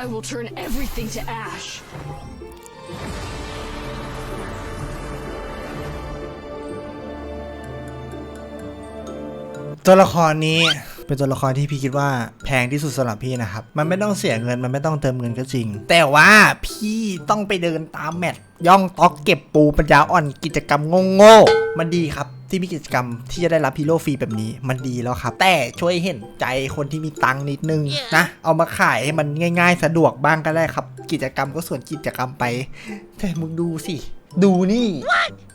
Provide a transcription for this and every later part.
I will turn everything to ash. ตัวละครนี้เป็นตัวละครที่พี่คิดว่าแพงที่สุดสำหรับพี่นะครับ มันไม่ต้องเสียเงิน มันไม่ต้องเติมเงินก็จริง แต่ว่าพี่ต้องไปเดินตามแมทย่องต๊อกเก็บปูปัญญาอ่อนกิจกรรมโง่ๆมันดีครับ ที่มีกิจกรรมที่จะได้รับฮีโร่ฟรีแบบนี้มันดีแล้วครับ แต่ช่วยเห็นใจคนที่มีตังค์นิดนึงนะ เอามาขายให้มันง่ายๆ สะดวกบ้างก็ได้ครับ กิจกรรมก็ส่วนกิจกรรมไป แต่มึงดูสิ ดูนี่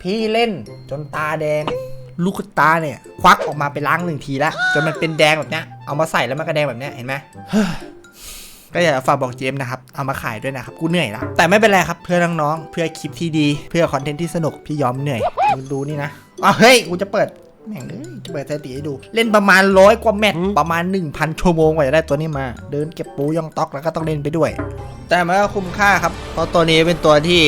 พี่เล่นจนตาแดง ลูกตาเนี่ยควักออกมาไปล้างหนึ่งทีแล้วจนมันเป็นแดงแบบเนี้ยเอามาใส่แล้วมันก็แดงแบบเนี้ยเห็นไหมก็อยากจะฝากบอกเจมส์นะครับ เอามาขายด้วยนะครับ กูเหนื่อยละแต่ไม่เป็นไรครับ เพื่อน้องๆ เพื่อคลิปที่ดี เพื่อคอนเทนต์ที่สนุก พี่ยอมเหนื่อยมึงดูนี่นะ อ้าวเฮ้ยกูจะเปิดแม่งเอ้ยจะเปิดสถิติให้ดู เล่นประมาณร้อยกว่าแมตช์ประมาณ 1,000 ชั่วโมงกว่าจะได้ตัวนี้มา เดินเก็บปูย่องต๊อกแล้วก็ต้องเล่นไปด้วย แต่มันก็คุ้มค่าครับ เพราะตัวนี้เป็นตัวที่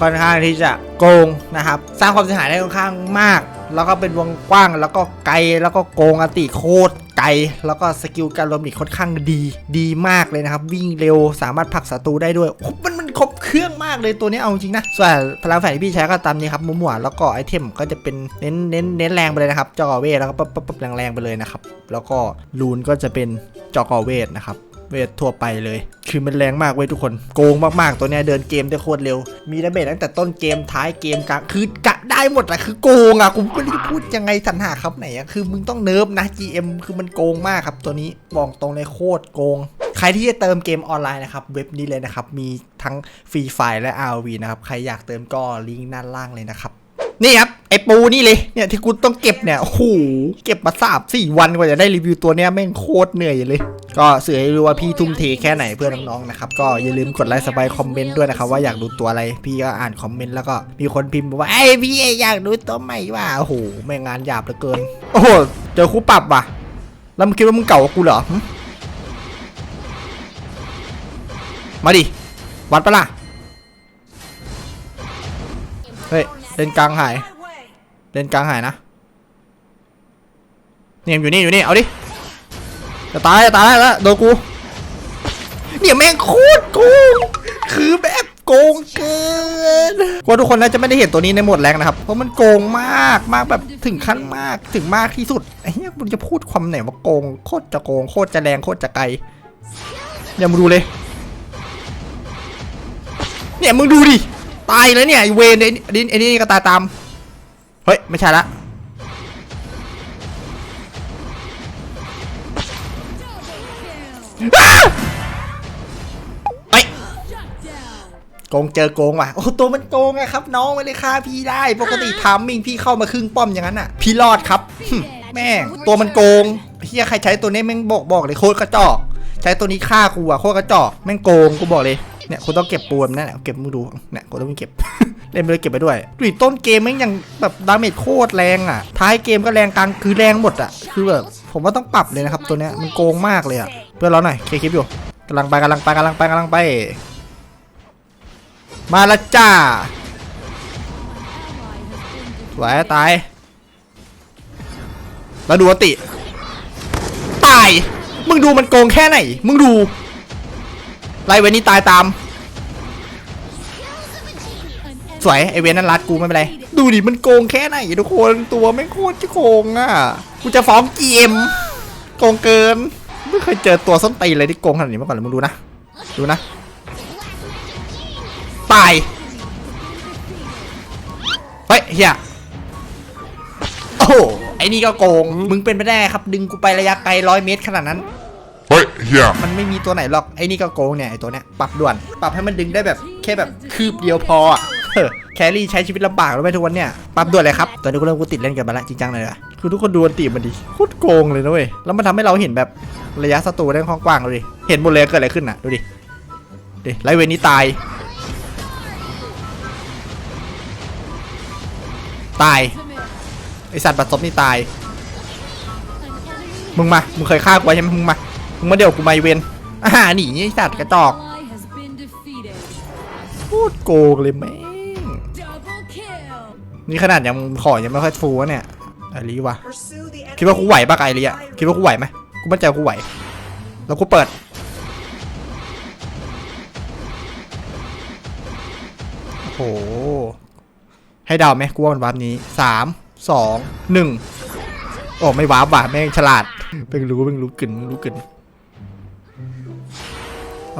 ค่อนข้างที่จะโกงนะครับ สร้างความเสียหายได้ค่อนข้างมาก แล้วก็เป็นวงกว้างแล้วก็ไกลแล้วก็โกงอติโคตรไกล แล้วก็สกิลการรวมอีกค่อนข้างดี ดีมากเลยนะครับ วิ่งเร็วสามารถผลักศัตรูได้ด้วยโอ้โหมันมัน ครบเครื่องมากเลยตัวนี้เอาจริงนะส่วนพลังแฝงที่พี่ใช้ก็ตามนี้ครับมั่วๆแล้วก็ไอเทมก็จะเป็นเน้นเน้นเน้นแรงไปเลยนะครับจอกอเวทแล้วก็ปั๊บปั๊บปั๊บแรงไปเลยนะครับแล้วก็ลูนก็จะเป็นจอกอเวทนะครับเวททั่วไปเลย คือมันแรงมากเว้ยทุกคน โกงมากๆ ตัวเนี้ยเดินเกมได้โคตรเร็ว มีดาเมจตั้งแต่ต้นเกมท้ายเกมกลาง คือกะได้หมดอะคือโกงอะกูไม่รู้จะพูดยังไงสรรหาครับไหนอะคือมึงต้องเนิร์ฟนะ GM คือมันโกงมากครับตัวนี้บอกตรงเลยโคตรโกง ใครที่จะเติมเกมออนไลน์นะครับ เว็บนี้เลยนะครับ มีทั้งฟรีไฟและ RV นะครับ ใครอยากเติมก็ลิงก์ด้านล่างเลยนะครับ นี่ครับ ไอปูนี่เลย เนี่ยที่กูต้องเก็บเนี่ย โอ้โห เก็บมาสามสี่วันกว่าจะได้รีวิวตัวเนี้ยแม่งโคตรเหนื่อยเลย ก็สื่อให้รู้ว่าพี่ทุ่มเทแค่ไหนเพื่อน้องๆนะครับ ก็อย่าลืมกดไลค์สบายคอมเมนต์ด้วยนะครับว่าอยากดูตัวอะไร พี่ก็อ่านคอมเมนต์แล้วก็มีคนพิมพ์บอกว่าไอพี่อยากดูตัวใหม่ว่ะโอ้โห แม่งงานหยาบเหลือเกิน โอ้โห เจอครูปรับว่ะ แล้วมึงคิดว่ามึงเก่ากว่ากูเหรอ มาดิ วัดปะล่ะ เฮ้ย เล่นกลางหาย เล่นกลางหายนะ เนี่ยอยู่นี่อยู่นี่ เอาดิ จะตายจะตายแล้วโดนกู เนี่ยแม่งโคตรโกง คือแบบโกงเกินกลัวทุกคนน่าจะไม่ได้เห็นตัวนี้ในโหมดแรงนะครับ เพราะมันโกงมากมากแบบถึงขั้นมากถึงมากที่สุดไอ้เนี้ยมึงจะพูดความไหนว่าโกงโคตรจะโกงโคตรจะแรงโคตรจะไกลเนี่ยมึงดูเลย เนี่ยมึงดูดิ ตายแล้วเนี่ยไอเวนไอ้นี่ไอ้นี่ก็ตายตาม เฮ้ย ไม่ใช่ละอ้าวเฮ้ยโกงเจอโกงว่ะ โอ้ตัวมันโกงอะครับ น้องไม่ได้ฆ่าพี่ได้ ปกติทามมิ่งพี่เข้ามาครึ่งป้อมอย่างนั้นอะพี่รอดครับหึแม่งตัวมันโกงพี่ใครใช้ตัวนี้แม่งบอกบอกเลยโคตรกระจอก ใช้ตัวนี้ฆ่ากูอะโคตรกระจอก แม่งโกงกูบอกเลย เนี่ยคุณต้องเก็บปูมนั่นแหละเก็บมึงดูเนี่ยกูต้องเก็บเล่นไปเลยเก็บไปด้วยดูดิต้นเกมแม่งยังแบบดาเมจโคตรแรงอะ ท้ายเกมก็แรงกลางคือแรงหมดอะ คือแบบผมว่าต้องปรับเลยนะครับตัวเนี้ยมันโกงมากเลยอะ เพื่อนเราหน่อยเคคลิปอยู่กำลังไปกำลังไปกำลังไปกำลังไป มาละจ้าสวยตาย แล้วดูอติ ตาย มึงดูมันโกงแค่ไหน มึงดู ไล่เวนนี่ตายตาม สวยไอเวนนั้นรัดกูไม่เป็นไร ดูดิมันโกงแค่ไหนทุกคนตัวไม่โคตรจะโกงอะ กูจะฟ้อง GM โกงเกิน ไม่เคยเจอตัวส้นตีเลยที่โกงขนาดนี้มาก่อนเลยมึงดูนะ ดูนะ ตาย เฮ้ยเฮียโอ้ไอ้นี่ก็โกง มึงเป็นไปได้ครับ ดึงกูไประยะไกลร้อยเมตรขนาดนั้น เฮ้ยเฮียมันไม่มีตัวไหนหรอก ไอ้นี่ก็โกงเนี่ยไอ้ตัวเนี้ยปรับด่วน ปรับให้มันดึงได้แบบแค่แบบคืบเดียวพออะเออแครี่ใช้ชีวิตลำบากแล้วไหมทุกวันเนี่ย ปรับด่วนเลยครับ ตอนนี้กูเริ่มกูติดเล่นกันมาแล้วจริงจังเลยอะคือทุกคนดูอันตีมันดิโคตรโกงเลยนะเว้ย แล้วมันทำให้เราเห็นแบบระยะศัตรูได้ค่อนข้างกว้างเลยดิเห็นหมดเลยเกิดอะไรขึ้นน่ะดูดิดิไลท์เวนนี้ตาย ตายไอสัตว์บัดซบนี่ตาย มึงมา มึงเคยฆ่ากูใช่ไหมมึงมา มึงมาเดี๋ยวกูไม่เวนอ่าหนีไอสัตว์กระจอก พูดโกงเลยแม่งนี่ขนาดยังขอยังไม่ค่อยฟูวะเนี่ยไอรีวะคิดว่ากูไหวปะไอรีอะคิดว่ากูไหวไหมกูมั่นใจกูไหว แล้วกูเปิดโอ้โหให้เดาไหมกูว่ามันวาร์ปนี้สามสองหนึ่งโอ้ไม่วาร์ปว่ะแม่งฉลาดเพิ่งรู้เพิ่งรู้กลิ่นรู้กลิ่น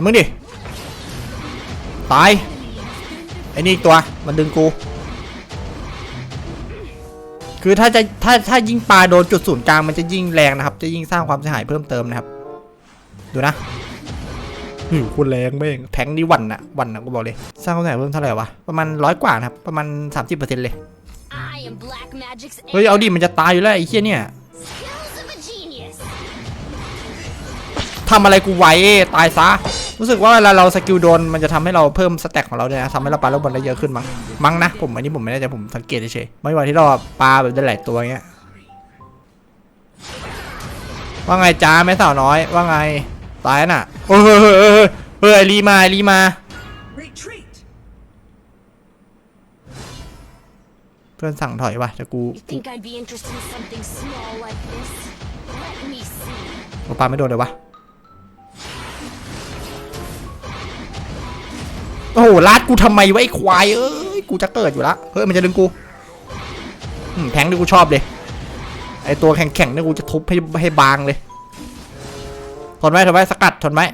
เอามึงดิ ตาย ไอ้นี่อีกตัว มันดึงกู คือถ้าจะถ้าถ้ายิงปลาโดนจุดศูนย์กลางมันจะยิ่งแรงนะครับ จะยิ่งสร้างความเสียหายเพิ่มเติมนะครับ ดูนะหิวคุณแรงแม่งแทงนี่หวันอะหวันอะกูบอกเลย สร้างความเสียหายเพิ่มเท่าไหร่วะ ประมาณร้อยกว่านะครับ ประมาณ 30%เลย I am Black Magic's เฮ้ย เอาดิ มันจะตายอยู่แล้วไอ้เหี้ยเนี่ย ทำอะไรกูไว้ตายซะ รู้สึกว่าเวลาเราสกิลโดนมันจะทำให้เราเพิ่มสแต็กของเราด้วยนะทำให้เราปาลูกบอลได้เยอะขึ้นมั้งมั้งนะผมอันนี้ผมไม่แน่ใจผมสังเกตเฉยๆไม่ว่าที่เราปาแบบได้หลายตัวเงี้ยว่าไงจ้าแม่สาวน้อยว่าไงตายน่ะเฮ้ยเฮ้ยเฮ้ยเฮ้ยเฮ้ยลีมาลีมาเพื่อนสั่งถอยว่ะแต่กูกูปาไม่โดนเลยวะ โอ้โหลาดกูทำไมวะไอ้ควายเอ้ยกูจะเกิดอยู่ละเฮ้ยมันจะดึงกูแทงที่กูชอบเลยไอตัวแข็งๆนี่กูจะทุบให้ให้บางเลยทนไว้ทนไว้สกัดทนไว้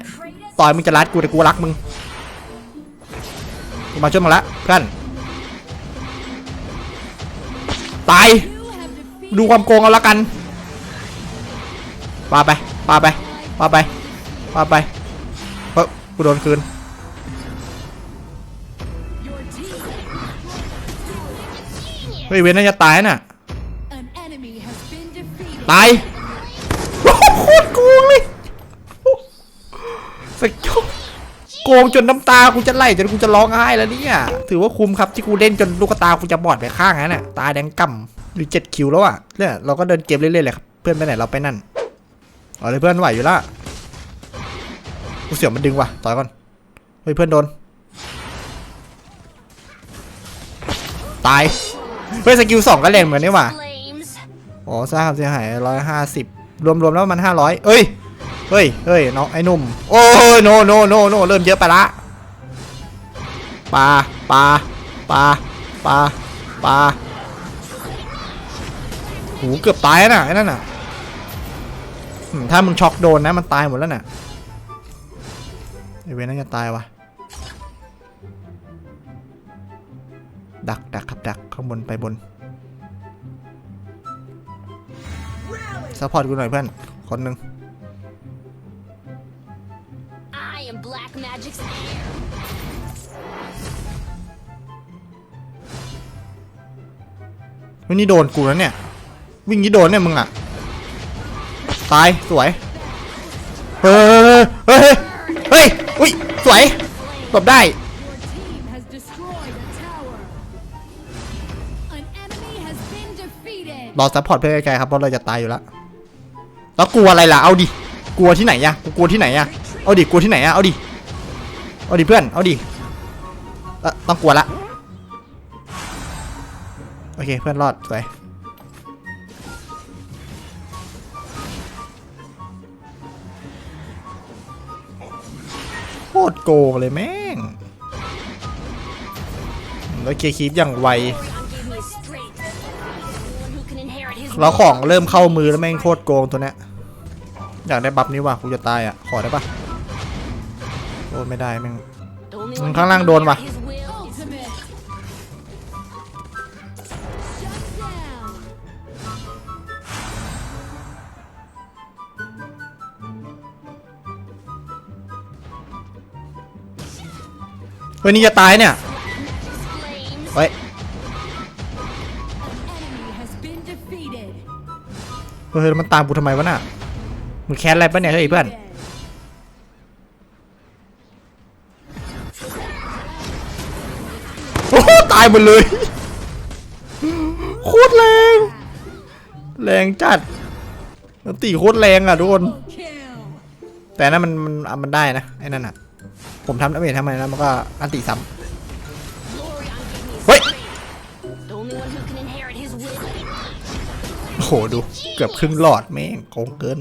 ต่อยมึงจะรัดกูแต่กูรักมึงกูมาช่วยมึงละเพื่อนตายดูความโกงเอาละกันปาไปปาไปปาไปปาไปเฮ้ยกูโดนคืน เฮ้ยเว้นน่าจะตายน่ะ An enemy has been defeated. ตายโอ้โหโคตรโกงเลยสกิลโกงจนน้ำตากูจะไหลจนกูจะร้องไห้แล้วเนี่ย ถือว่าคุ้มครับที่กูเล่นจนลูกตากูจะบอดไปข้างนั้นน่ะ ตาแดงก่ำหรือเจ็ดคิวแล้วอะเนี่ยเราก็เดินเกมเรื่อยๆเลยครับ เพื่อนไปไหนเราไปนั่นเอาเลยเพื่อนไหวอยู่ละกูเสียวมันดึงว่ะต่อยก่อนเฮ้ยเพื่อนโดน ตาย เฮ้ยสกิลสองก็แรงเหมือนนี่หว่า Flames. อ๋อสร้างความเสียหายร้อยห้าสิบรวมรวมแล้วมันห้าร้อยเอ้ยเฮ้ยเฮ้ยน้องไอ้หนุ่ม โอ้ยโนโนโนโนเริ่มเยอะไปละปลาปลาปลาปลาปลาหูเกือบตายน่ะไอ้นั่นน่ะอืมถ้ามึงช็อกโดนนะมันตายหมดแล้วน่ะไอเวนน่าจะตายวะ ดักดักครับดักข้างบนไปบนซัพพอร์ตกูหน่อยเพื่อน คนหนึ่ง I am Black Magic's heir. วันนี้โดนกูแล้วเนี่ย วิ่งนี้โดนเนี่ยมึงอะ ตาย สวย เฮ้ย เฮ้ย เฮ้ย อุ้ย สวยหลบได้ รอซัพพอร์ตเพื่อนไกลๆครับเพราะเราจะตายอยู่แล้วแล้วกลัวอะไรล่ะเอาดิกลัวที่ไหนอะกลัวที่ไหนอะเอาดิกลัวที่ไหนอะเอาดิเอาดิเพื่อนเอาดิต้องกลัวละโอเคเพื่อนรอดสวยโคตรโกงเลยแม่งแล้วเคลียร์คีปอย่างไว แล้วของเริ่มเข้ามือแล้วแม่งโคตรโกงตัวเนี้ยอยากได้บัฟนี้ว่ะกูจะตายอะ ขอได้ปะโอ้ไม่ได้แม่งมึ one ง who ข้างล่างโดนว่ะเฮ้ยนี่จะตายเนี่ยเฮ้ย เฮ้ยแล้วมันตามกูทำไมวะน่ะมึงแค้นอะไรปะเนี่ยเฮ้ยเพื่อนโอ้ตายหมดเลยโคตรแรง แรงจัดมันตีโคตรแรงอะทุกคนแต่นั่นมันมันมันได้นะไอ้นั่นอะ ผมทำดาเมจทำไมนะมันก็อันติซ้ Glorion โหดู เกือบครึ่งหลอดแม่งโกงเกิน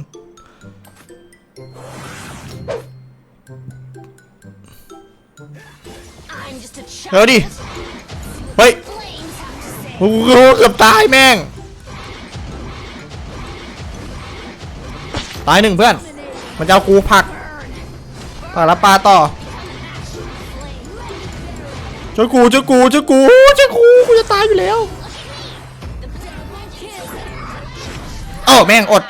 เดี๋ยดิ เฮ้ยโอ้โหเกือบตายแม่ง ตายหนึ่งเพื่อน มันจะเอากูผักผักแล้วปลาต่อเจ้ากูเจ้ากูเจ้ากูเจ้ากูกูจะตายอยู่แล้ว เอ้แม่งอด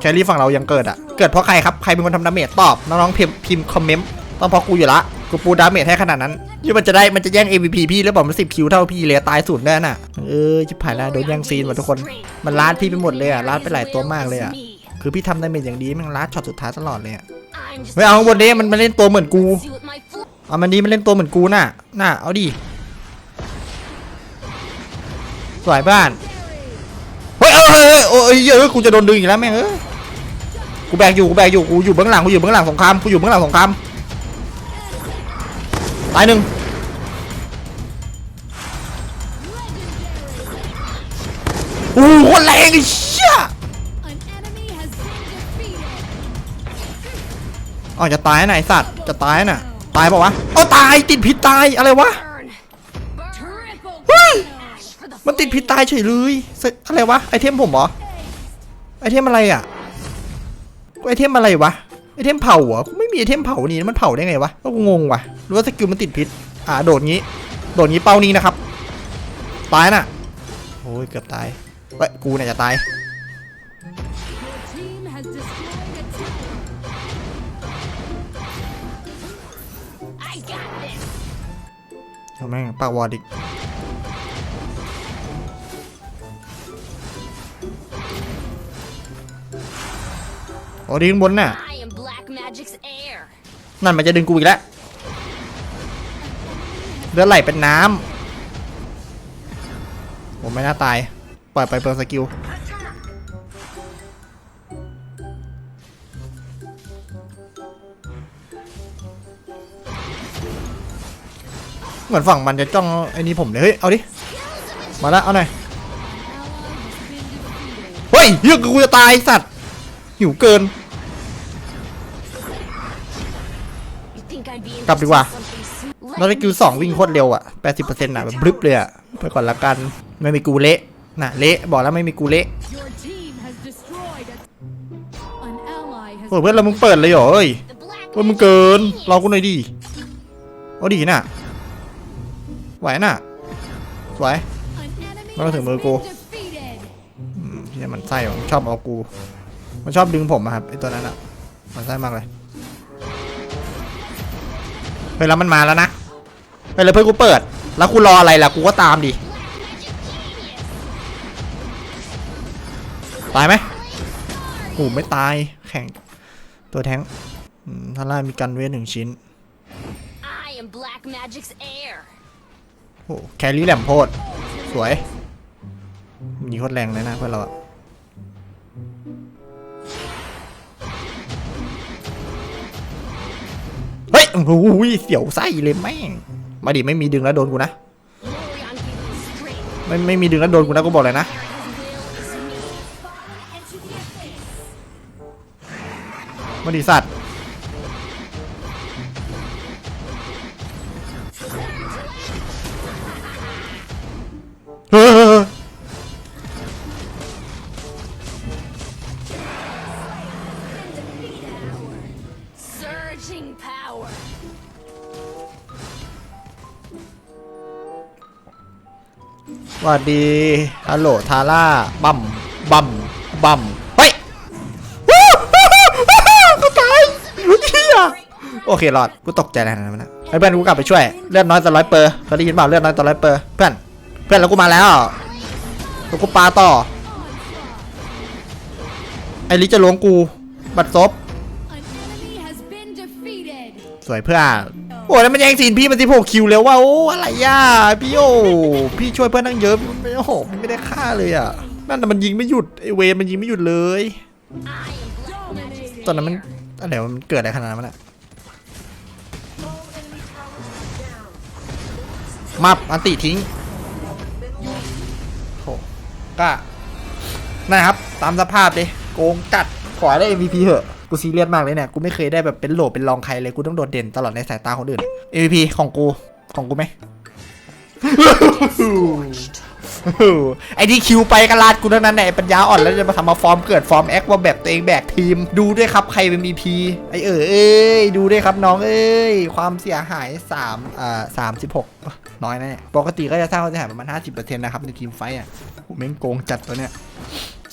แครี่ฝั่งเรายังเกิดอะ เกิดเพราะใครครับ ใครเป็นคนทำดาเมจตอบ น้องๆพิมพ์พิมพ์คอมเมนต์ต้องเพราะกูอยู่ละ กูปูดาเมจให้ขนาดนั้นที่มันจะได้มันจะแย่ง MVP พี่แล้วบอกมันสิบคิวเท่าพี่เลยตายสุดแน่น่ะ เออชิบหายแล้วโดนแย่งซีนหมดทุกคน มันลาดพี่ไปหมดเลยอะลาดไปหลายตัวมากเลยอะ คือพี่ทำดาเมจอย่างดีแมันลาดช็อตสุดท้ายตลอดเลยอะไม่เอาข้างบนนี้มันมาเล่นตัวเหมือนกู เอามันดีมันเล่นตัวเหมือนกูน่ะ น่ะเอาดิ สวยบ้านเฮ้ยเอ้ยเอ้ยเอ้ยโอ้ยเอ้ยกูจะโดนดึงอีกแล้วแม่งเอ้ยกูแบกอยู่กูแบกอยู่กูอยู่เบื้องหลังกูอยู่เบื้องหลังสงครามกูอยู่เบื้องหลังสงครามตายหนึ่งโอ้โหคตรแรงไอ้เชี่ยอ๋อจะตายไอ้สัตว์จะตายน่ะตายปล่าวะเอตายติดพิษตายอะไรวะเฮ้ย มันติดพิษตายเฉยเลยอะไรวะไอเทมผมเหรอไอเทมอะไรอะไอเทมอะไรวะไอเทมเผาเหรอไม่มีไอเทมเผานี่มันเผาได้ไงวะก็งงว่ะรือว่าสกิลมันติดพิษอ่าโดดงี้โดดงี้เป้านี้นะครับตายน่ะโอ้ยเกือบตายเฮ้ยกูเนี่ยจะตาย Your team has destroyed a tower. เอาแม่งปากวอดอีก โอ้ดีข้างบนน่ะ I am Black Magic's heir. นั่นมันจะดึงกูอีกแล้วเลือดไหลเป็นน้ำผมไม่น่าตาย ปล่อยไปเปิดสกิล เหมือนฝั่งมันจะจ้องไอ้นี่ผมเลย เฮ้ย เอาดิ มาแล้วเอาหน่อย Ally has been defeated. เฮ้ยเฮียกูจะตายไอ้สัตว์ หิวเกิน กลับดีกว่า something sweet? แล้กิลสองวิ่งโคตรเร็วอะ80%อะแบบบลึบเลยอะไปก่อนละกัน ไม่มีกูเละน่ะเละบอกแล้วไม่มีกูเละโอ้ยเพื่อนเรามึงเปิดเลยเหรอเอ้ยว่ามึงเกินรอกูหน่อยดิเอาดีน่ะไหวน่ะสวย An enemy Nó has thử mơ been cô. defeated. อืมเฮียมันไส้ว่ะมันชอบเอากู มันชอบดึงผมอะครับไอตัวนั้นอะมันไส้มากเลยเฮ้ยแล้วมันมาแล้วนะเฮ้ยแล้วเพื่อนกูเปิด แล้วกูรออะไรล่ะกูก็ตามดิตายไหมโอ้ไม่ตายแข่งตัวแท้งอืมท่าล่างมีกันเวทหนึ่งชิ้น I am Black Magic's heir. โอ้แครี่แหลมโพด สวยมีโคตรแรงเลยนะเพื่อนเราอะ โอ้โหเสียวไส้เลยแม่ง มาดิไม่มีดึงแล้วโดนกูนะ ไม่ไม่มีดึงแล้วโดนกูนะกูบอกเลยนะ มาดิสัตว์ Surging power. สวัสดีฮัลโหลทาร่า บัมบัมบัมเฮ้ยกูตายเฮียโอเครอด กูตกใจอะไรขนาดนั้นนะไอ้เพื่อนกูกลับไปช่วย เลือดน้อยแต่ร้อยเปอร์เคยได้ยินเปล่าเลือดน้อยแต่ร้อยเปอร์เพื่อน เพื่อนแล้วกูมาแล้วแล้วกูปาต่อ ไอ้ลิจะล้วงกู บัดซบ สวยเพื่อนโอ้แล้วมันแย่งซีนพี่มันสิบหกคิวแล้วว่าโอ้อะไรย่าพี่โอ้พี่ช่วยเพื่อนตั้งเยอะไม่โอ้โหมันไม่ได้ค่าเลยอะนั่นแต่มันยิงไม่หยุดไอเวนมันยิงไม่หยุดเลยตอนนั้นมันอะไรวมันเกิดอะไรขนาดนั้นวะเนะมับอันติทิ้งโหก็นะครับ ตามสภาพดิโกงจัดขอให้ได้ MVP เหอะ กูซีเรียสมากเลยเนี่ย กูไม่เคยได้แบบเป็นโหลเป็นรองใครเลย กูต้องโดดเด่นตลอดในสายตาคนอื่น MVP ของกู ของกูไหมไอ้ที่คิวไปกระลาดกูเท่านั้นแหละปัญญาอ่อนแล้วจะมาทำมาฟอร์มเกิดฟอร์มแอคว่าแบบตัวเองแบกทีม ดูด้วยครับใครเป็น MVP ไอเออเอ้ยดูด้วยครับน้องเอ้ยความเสียหาย3อ่า36น้อยนะเนี่ยปกติก็จะสร้างความเสียหายประมาณ50%นะครับในทีมไฟอะแม่งโกงจัดตัวเนี้ย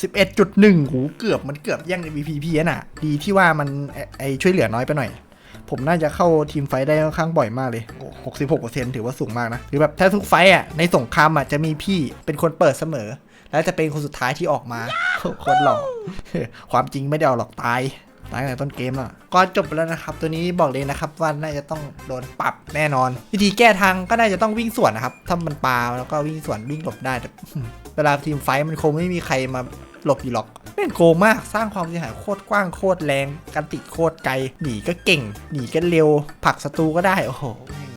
11.1หูเกือบมันเกือบแย่ง MVP พี่น่ะ ดีที่ว่ามันไอช่วยเหลือน้อยไปหน่อย ผมน่าจะเข้าทีมไฟได้ค่อนข้างบ่อยมากเลยโอ้66%ถือว่าสูงมากนะ หรือแบบถ้าทุกไฟอะในสงครามอะจะมีพี่เป็นคนเปิดเสมอ แล้วจะเป็นคนสุดท้ายที่ออกมาคนหล่อความจริงไม่ได้เอาหรอกตายตายตั้งแต่ต้นเกมแล้วก็จบไปแล้วนะครับ ตัวนี้บอกเลยนะครับว่าน่าจะต้องโดนปรับแน่นอน วิธีแก้ทางก็น่าจะต้องวิ่งสวนนะครับ ถ้ามันปาแล้วก็วิ่งสวนวิ่งหลบได้แต่เวลาทีมไฟมันคงไม่มีใครมา หลบอยู่หรอกแม่งโกงมากสร้างความเสียหายโคตรกว้างโคตรแรงกันติโคตรไกลหนีก็เก่ง หนีก็เร็วผักศัตรูก็ได้โอ้โห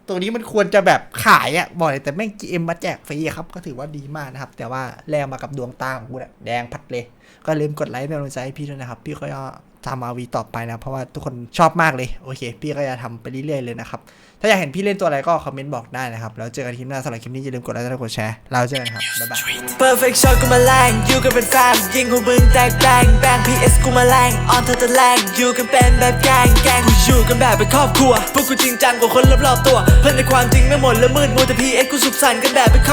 ตัวนี้มันควรจะแบบขายอะบอกเลยแต่แม่ง GM มาแจกฟรีครับ ก็ถือว่าดีมากนะครับ แต่ว่าแลกมากับดวงตาของกูเนี่ยแดงพัดเลย ก็ลืมกดไลค์เป็นกำลังใจให้พี่ด้วยนะครับ พี่ก็ ทำอาวีต่อไปนะ เพราะว่าทุกคนชอบมากเลย โอเค พี่ก็จะทำไปเรื่อยๆเลยนะครับ ถ้าอยากเห็นพี่เล่นตัวอะไรก็คอมเมนต์บอกได้นะครับ แล้วเจอกันคลิปหน้าสำหรับคลิปนี้อย่าลืมกดไลค์และกดแชร์เราเจอกันครับ บ๊ายบาย Perfect shot กูมาแรงยูกันเป็นแฟนยิงของมึงแตกแบงแบง PS กูมาแรงออนเธอตะแรงอยู่กันเป็นแบบแกงแกงกูอยู่กันแบบเป็นครอบครัวพวกกูจริงจังกว่าคนรอบๆตัว เพื่อนในความจริงไม่หมดและมืดมัวแต่ PS กูสุขสันต์กันแบบเป็นครอบ